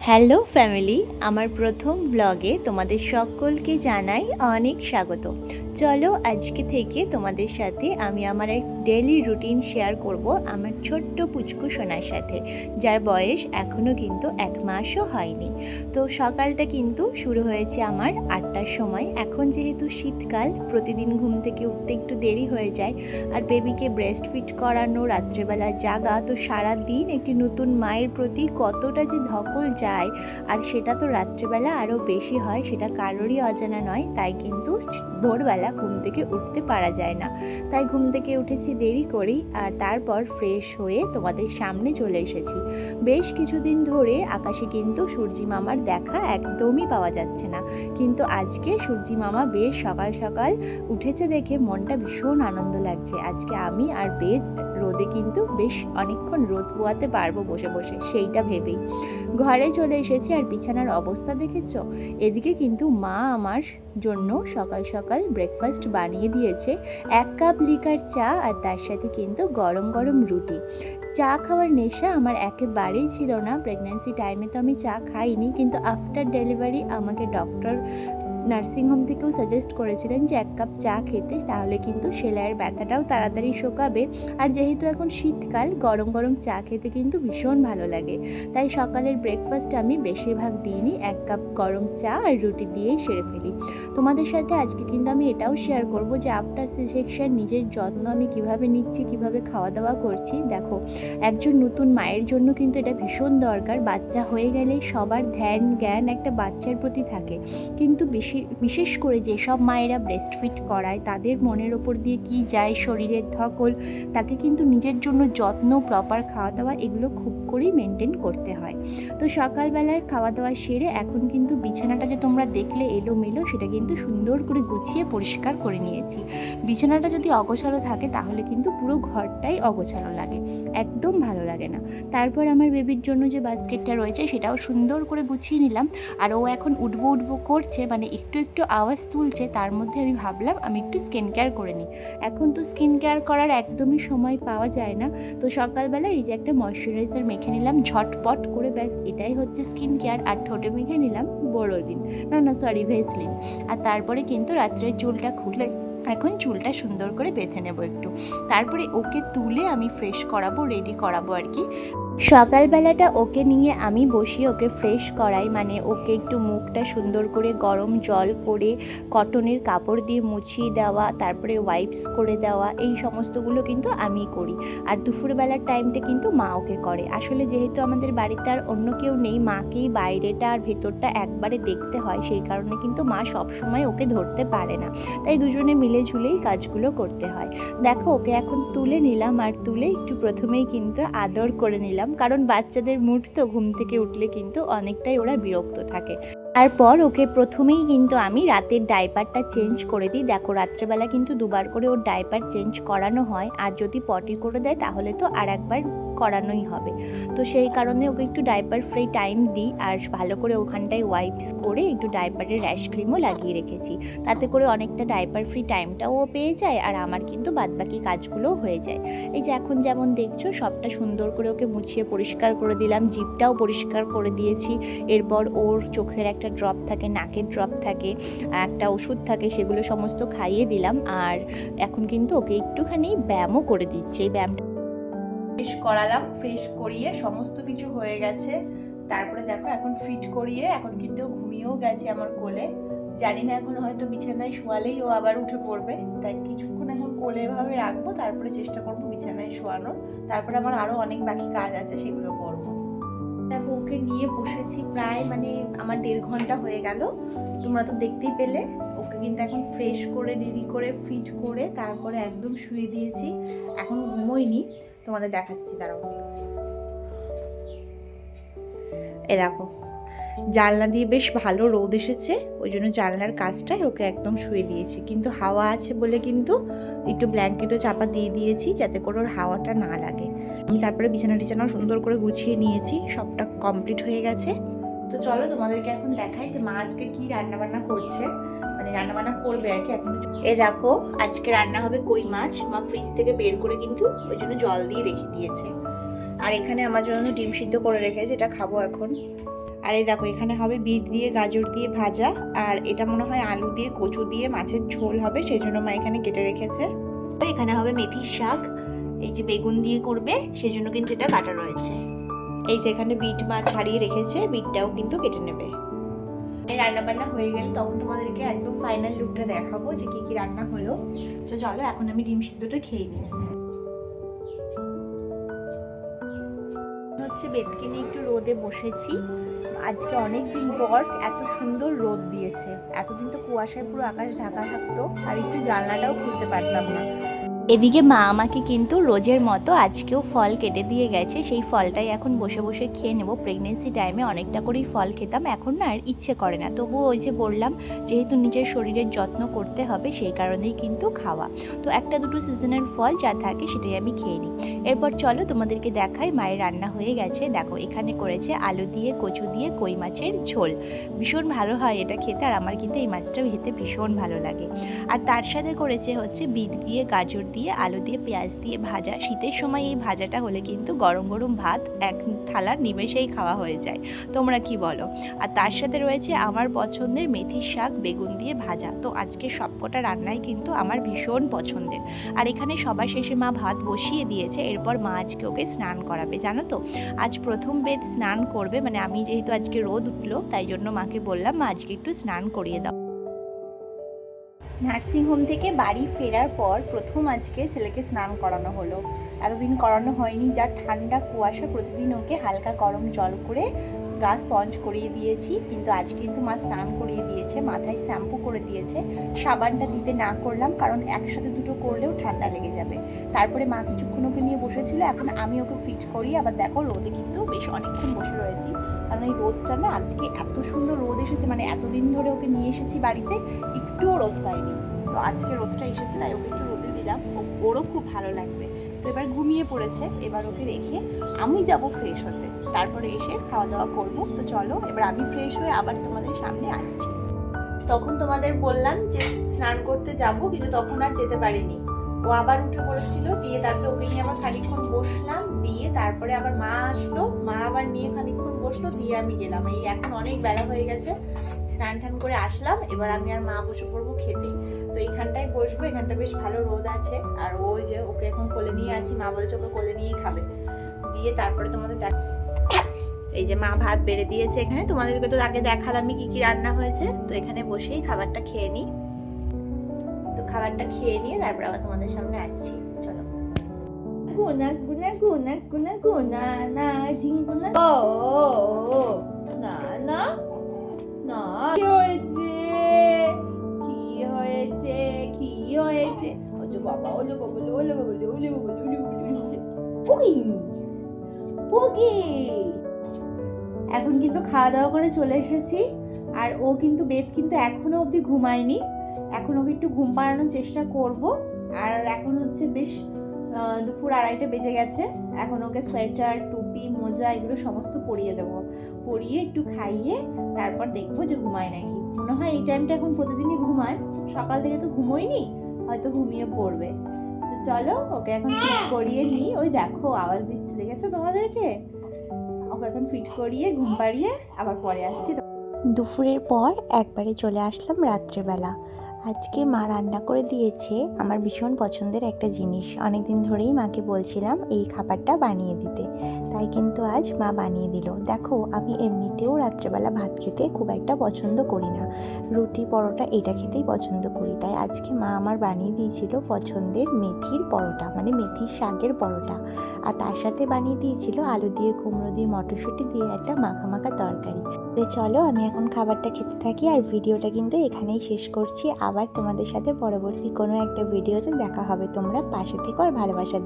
Hello family আমার প্রথম ব্লগে তোমাদের সকলকে জানাই অনেক স্বাগত। চলো আজকে থেকে তোমাদের সাথে আমি আমার এক ডেলি রুটিন শেয়ার করব আমার ছোট্ট পুচকু সোনার সাথে, যার বয়স এখনও কিন্তু এক মাসও হয়নি। তো সকালটা কিন্তু শুরু হয়েছে আমার আটটার সময়। এখন যেহেতু শীতকাল, প্রতিদিন ঘুম থেকে উঠতে একটু দেরি হয়ে যায়। আর বেবিকে ব্রেস্ট ফিট করানো, রাত্রেবেলা জাগা, তো সারা দিন একটি নতুন মায়ের প্রতি কতটা যে ধকল যায়, আর সেটা তো রাত্রেবেলা আরও বেশি হয়, সেটা কারোরই অজানা নয়, তাই কিন্তু ভোরবেলা ঘুম থেকে উঠতে পারা যায় না। তাই ঘুম থেকে উঠেছি দেরি করেই আর তারপর ফ্রেশ হয়ে তোমাদের সামনে চলে এসেছি। বেশ কিছুদিন ধরে আকাশে কিন্তু সূর্যি মামার দেখা একদমই পাওয়া যাচ্ছে না। কিন্তু আজকে সূর্যি মামা বেশ সকাল সকাল উঠেছে দেখে মনটা ভীষণ আনন্দ লাগছে। আজকে আমি আর বেদ রোদে কিন্তু বেশ অনেকক্ষণ রোদ পোয়াতে পারব বসে বসে, সেইটা ভেবেই। ঘরে চলে এসেছি আর বিছানার অবস্থা দেখেছ? এদিকে কিন্তু মা আমার জন্য সকাল সকাল ব্রেকফাস্ট বানিয়ে দিয়েছে, এক কাপ লিকার চা আর তার সাথে কিন্তু গরম গরম রুটি। চা খাওয়ার নেশা আমার একেবারেই ছিল না প্রেগন্যান্সি টাইমে তো আমি চা খাইনি, কিন্তু আফটার ডেলিভারি আমাকে ডক্টর নার্সিংহোম থেকেও সাজেস্ট করেছিলেন যে এক কাপ চা খেতে, তাহলে কিন্তু সেলাইয়ের ব্যথাটাও তাড়াতাড়ি শোকাবে। আর যেহেতু এখন শীতকাল, গরম গরম চা খেতে কিন্তু ভীষণ ভালো লাগে। তাই সকালের ব্রেকফাস্ট আমি বেশিরভাগ দিনই এক কাপ গরম চা আর রুটি দিয়েই সেরে ফেলি। তোমাদের সাথে আজকে কিন্তু আমি এটাও শেয়ার করব যে আফটার সেকশন নিজের যত্ন আমি কীভাবে নিচ্ছি, কীভাবে খাওয়া দাওয়া করছি। দেখো, একজন নতুন মায়ের জন্য কিন্তু এটা ভীষণ দরকার। বাচ্চা হয়ে গেলে সবার ধ্যান, জ্ঞান একটা বাচ্চার প্রতি থাকে। কিন্তু বেশি বিশেষ করে যেসব মায়েরা ব্রেস্ট ফিট করায়, তাদের মনের ওপর দিয়ে কি যায়, শরীরের ধকল, তাকে কিন্তু নিজের জন্য যত্ন প্রপার খাওয়া দাওয়া এগুলো খুব করেই মেনটেন করতে হয়। তো সকালবেলার খাওয়া দাওয়া সেরে এখন কিন্তু বিছানাটা যে তোমরা দেখলে এলোমেলো, সেটা কিন্তু সুন্দর করে গুছিয়ে পরিষ্কার করে নিয়েছি। বিছানাটা যদি অগোছালো থাকে, তাহলে কিন্তু পুরো ঘরটাই অগোছালো লাগে। একদম ভালো লাগে না। তারপর আমার বেবির জন্য যে বাস্কেটটা রয়েছে সেটাও সুন্দর করে গুছিয়ে নিলাম। আর ও এখন উঠবো উঠবো করছে মানে একটু একটু আওয়াজ তুলছে, তার মধ্যে আমি ভাবলাম আমি একটু স্কিন কেয়ার করে নিই। এখন তো স্কিন কেয়ার করার একদমই সময় পাওয়া যায় না। তো সকালবেলা এই যে একটা ময়শ্চারাইজার মেখে নিলাম, ঝটপট করে ব্যাস এটাই হচ্ছে স্কিন কেয়ার আর ঠোঁটে মেখে নিলাম বোরোলিন। না না সরি ভেসলিন আর তারপরে কিন্তু রাত্রের চুলটা খুলে এখন চুলটা সুন্দর করে বেঁধে নেব একটু। তারপরে ওকে তুলে আমি ফ্রেশ করাবো রেডি করাবো আর কি। সকালবেলাটা ওকে নিয়ে আমি বসি, ওকে ফ্রেশ করাই। মানে ওকে একটু মুখটা সুন্দর করে গরম জল করে কটনের কাপড় দিয়ে মুছিয়ে দেওয়া, তারপরে ওয়াইপস করে দেওয়া, এই সমস্তগুলো কিন্তু আমি করি। আর দুপুরবেলার টাইমটা কিন্তু মা ওকে করে। আসলে যেহেতু আমাদের বাড়িতে আর অন্য কেউ নেই, মাকেই বাইরেটা আর ভেতরটা একবারে দেখতে হয়, সেই কারণে কিন্তু মা সবসময় ওকে ধরতে পারে না। তাই দুজনে মিলে ঝুলেই কাজগুলো করতে হয়। দেখো, ওকে এখন তুলে নিলাম, আর তুলে একটু প্রথমেই কিন্তু আদর করে নিলাম। কারণ বাচ্চাদের মুড তো ঘুম থেকে উঠলে কিন্তু অনেকটাই ওরা বিরক্ত থাকে। তারপর ওকে প্রথমেই কিন্তু আমি রাতের ডাইপারটা চেঞ্জ করে দিই। দেখো, রাত্রেবেলা কিন্তু দুবার করে ওর ডাইপার চেঞ্জ করানো হয়। আর যদি পটি করে দেয়, তাহলে তো আর একবার করানোই হবে। তো সেই কারণে ওকে একটু ডাইপার ফ্রি টাইম দিই আর ভালো করে ওখানটায় ওয়াইপস করে একটু ডাইপারের র্যাশ ক্রিমও লাগিয়ে রেখেছি। তাতে করে অনেকটা ডাইপার ফ্রি টাইমটাও ও পেয়ে যায় আর আমার কিন্তু বাদবাকি কাজগুলোও হয়ে যায়। এই যে এখন যেমন দেখছ সবটা সুন্দর করে ওকে মুছিয়ে পরিষ্কার করে দিলাম, জিপটাও পরিষ্কার করে দিয়েছি। এরপর ওর চোখের একটা ড্রপ থাকে, নাকের ড্রপ থাকে, একটা ওষুধ থাকে, সেগুলো সমস্ত খাইয়ে দিলাম। আর এখন কিন্তু ওকে একটুখানি ব্যায়ামও করে দিচ্ছি। এই ব্যায়ামটা ফ্রেশ করালাম ফ্রেশ করিয়ে সমস্ত কিছু হয়ে গেছে। তারপরে দেখো এখন ফিট করিয়ে এখন কিন্তু ঘুমিয়েও গেছে আমার কোলে। জানি না এখন হয়তো বিছানায় শোয়ালেই ও আবার উঠে পড়বে। তাই কিছুক্ষণ এখন কোলে এভাবে রাখব, তারপরে চেষ্টা করব বিছানায় শোয়ানোর। তারপরে আমার আরও অনেক বাকি কাজ আছে, সেগুলো করব। দেখো ওকে নিয়ে বসেছি প্রায় মানে আমার দেড় ঘণ্টা হয়ে গেল। তোমরা তো দেখতেই পেলে, ওকে কিন্তু এখন ফ্রেশ করে রেডি করে ফিট করে তারপরে একদম শুয়ে দিয়েছি। এখন ঘুমোইনি। তোমাদের দেখাচ্ছি, দাঁড়াও। এ দেখো, জানলা দিয়ে বেশ ভালো রোদ এসেছে, ওই জন্য জানলার কাজটাই ওকে একদম শুয়ে দিয়েছি। কিন্তু হাওয়া আছে বলে কিন্তু একটু ব্ল্যাঙ্কেটও চাপা দিয়ে দিয়েছি যাতে করে ওর হাওয়াটা না লাগে। আমি তারপরে বিছানা টিছানাও সুন্দর করে গুছিয়ে নিয়েছি, সবটা কমপ্লিট হয়ে গেছে। তো চলো তোমাদেরকে এখন দেখাই যে মা আজকে কী রান্নাবান্না করছে। মানে রান্না বান্না করবে আর কি এখন। এ দেখো, আজকে রান্না হবে কই মাছ। মা ফ্রিজ থেকে বের করে কিন্তু ওই জন্য জল দিয়ে রেখে দিয়েছে। আর এখানে আমার জন্য ডিম সিদ্ধ করে রেখেছে, এটা খাব এখন। আর এই দেখো, এখানে হবে বিট দিয়ে, গাজর দিয়ে ভাজা। আর এটা মনে হয় আলু দিয়ে, কচু দিয়ে মাছের ঝোল হবে সেই জন্য মা এখানে কেটে রেখেছে। এখানে হবে মেথির শাক। এই যে বেগুন দিয়ে করবে সেই জন্য কিন্তু এটা কাটা রয়েছে। এই যে এখানে বিট মাছ ছাড়িয়ে রেখেছে, বিটটাও কিন্তু কেটে নেবে। রান্না বান্না হয়ে গেলে তখন তোমাদেরকে একদম ফাইনাল লুকটা দেখাবো যে কি কি রান্না হলো। তো চলো, এখন আমি ডিম সিদ্ধটা খেয়ে নিই। হচ্ছে বেদকে নিয়ে একটু রোদে বসেছি। আজকে অনেক দিন পর এত সুন্দর রোদ দিয়েছে। এতদিন তো কুয়াশায় পুরো আকাশ ঢাকা থাকতো, আর একটু জানলাটাও খুলতে পারতাম না। এদিকে মা আমাকে কিন্তু রোজের মতো আজকেও ফল কেটে দিয়ে গেছে। সেই ফলটাই এখন বসে বসে খেয়ে নেব। প্রেগনেন্সি টাইমে অনেকটা করেই ফল খেতাম। এখন না আর ইচ্ছে করে না। তবুও ওই যে বললাম, যেহেতু নিজের শরীরের যত্ন করতে হবে, সেই কারণেই কিন্তু খাওয়া। তো একটা দুটো সিজনের ফল যা থাকে সেটাই আমি খেয়ে নিই। এরপর চলো তোমাদেরকে দেখাই, মায়ের রান্না হয়ে গেছে। দেখো, এখানে করেছে আলু দিয়ে, কচু দিয়ে, কই মাছের ঝোল। ভীষণ ভালো হয় এটা খেতে, আর আমার কিন্তু এই মাছটা খেতে ভীষণ ভালো লাগে। আর তার সাথে করেছে হচ্ছে বিট দিয়ে, গাজর দিয়ে আলু দিয়ে পেঁয়াজ দিয়ে ভাজা। শীতের সময় এই ভাজাটা হলে কিন্তু গরম গরম ভাত এক থালার নিমেষেই খাওয়া হয়ে যায়। তোমরা কি বলো? আর তার সাথে রয়েছে আমার পছন্দের মেথির শাক বেগুন দিয়ে ভাজা। তো আজকে সবকটা রান্নাই কিন্তু আমার ভীষণ পছন্দের। আর এখানে সবার শেষে মা ভাত বসিয়ে দিয়েছে, এরপর মা আজকে ওকে স্নান করাবে। জানো তো? আজ প্রথম বেদ স্নান করবে মানে আমি যেহেতু আজকে রোদ উঠল, তাই জন্য মাকে বললাম, মা, আজকে একটু স্নান করিয়ে দাও। নার্সিংহোম থেকে বাড়ি ফেরার পর প্রথম আজকে ছেলেকে স্নান করানো হলো। এতদিন করানো হয়নি, যা ঠান্ডা কুয়াশা প্রতিদিন ওকে হালকা গরম জল করে গা স্পঞ্জ করিয়ে দিয়েছি, কিন্তু আজ কিন্তু মা স্নান করিয়ে দিয়েছে, মাথায় শ্যাম্পু করে দিয়েছে, সাবানটা দিতে না করলাম কারণ একসাথে দুটো করলেও ঠান্ডা লেগে যাবে। তারপরে মা কিছুক্ষণ ওকে নিয়ে বসেছিল, এখন আমি ওকে ফিট করি আবার দেখো রোদে কিন্তু বেশ অনেকক্ষণ বসে রয়েছি। কারণ এই রোদটা না আজকে এত সুন্দর রোদ এসেছে মানে এতদিন ধরে ওকে নিয়ে এসেছি বাড়িতে একটুও রোদ পাইনি। তো আজকে রোদটা এসেছে, তাই ওকে একটু রোদে দিলাম। ওরও খুব ভালো লাগবে। তো এবার ঘুমিয়ে পড়েছে। এবার ওকে রেখে আমি যাব ফ্রেশ হতে। তারপরে এসে খাওয়া দাওয়া করব। তো চলো, এবার আমি ফ্রেশ হয়ে আবার তোমাদের সামনে আসছি। তখন তোমাদের বললাম যে স্নান করতে যাব, কিন্তু তখন আর যেতে পারিনি। ও আবার উঠে পড়েছিল, দিয়ে তারপরে ওকে নিয়ে আবার খানিকক্ষণ বসলাম, দিয়ে তারপরে আবার মা আসলো, মা আবার নিয়ে খানিকক্ষণ বসল, দিয়ে আমি গেলাম। এই এখন অনেক বেলা হয়ে গেছে, স্নান টান করে আসলাম, এবার আমি আর মা বসে পড়ব খেতে। তো এইখানটায় বসবো, এখানটা বেশ ভালো রোদ আছে, আর ওই যে ওকে এখন কোলে নিয়ে আছি, মা বলছে ওকে কোলে নিয়েই খাবে। দিয়ে তারপরে তোমাদের দেখ এই যে মা ভাত বেড়ে দিয়েছে এখানে, তোমাদেরকে তো আগে দেখালামই কি কি রান্না হয়েছে, তো এখানে বসেই খাবারটা খেয়ে নিই। খাবারটা খেয়ে নিয়ে তারপর আবার তোমাদের সামনে আসছি। চলো। গুনা গুনা গুনা গুনা গুনা না ঝিঙ্গুনা ও না না না। কি হয়েছে? কি হয়েছে? কি হয়েছে? ওজো বাবা ওলো বাবা ওলো বাবা ওলো বাবা ওলো বাবা পুকি এখন কিন্তু খাওয়া দাওয়া করে চলে এসেছি। আর ও কিন্তু বেদ কিন্তু এখনও অবধি ঘুমায়নি। এখন ওকে একটু ঘুম পাড়ানোর চেষ্টা করব। আর এখন হচ্ছে বেশ দুপুর আড়াইটা বেজে গেছে। এখন ওকে সোয়েটার, টুপি, মোজা এগুলো সমস্ত পরিয়ে দেবো। পরিয়ে একটু খাইয়ে তারপর দেখব যে ঘুমায় নাকি। মনে হয় এই টাইমটা এখন প্রতিদিনই ঘুমায়। সকাল থেকে তো ঘুমোয়নি হয়তো ঘুমিয়ে পড়বে। তো চলো, ওকে এখন ফিট করিয়ে নিই। ওই দেখো, আওয়াজ দিচ্ছে, দেখেছ তোমাদেরকে? ওকে এখন ফিট করিয়ে, ঘুম পাড়িয়ে আবার পরে আসছি। দুপুরের পর একবারে চলে আসলাম রাত্রেবেলা। আজকে মা রান্না করে দিয়েছে আমার ভীষণ পছন্দের একটা জিনিস। অনেক দিন ধরেই মাকে বলছিলাম এই খাবারটা বানিয়ে দিতে। তাই কিন্তু আজ মা বানিয়ে দিল। দেখো, আমি এমনিতেও রাত্রেবেলা ভাত খেতে খুব একটা পছন্দ করি না। রুটি, পরোটা এটা খেতেই পছন্দ করি। তাই আজকে মা আমার বানিয়ে দিয়েছিল পছন্দের মেথির পরোটা মানে মেথির শাকের পরোটা। আর তার সাথে বানিয়ে দিয়েছিল আলু দিয়ে, কুমড়ো দিয়ে, মটরশুঁটি দিয়ে একটা মাখা মাখা তরকারি। তো চলো, আমি এখন খাবারটা খেতে থাকি আর ভিডিওটা কিন্তু এখানেই শেষ করছি আবার তোমাদের সাথে পরবর্তী কোনো একটা ভিডিওতে দেখা হবে তোমরা পাশে থেকো আর ভালোবাসা।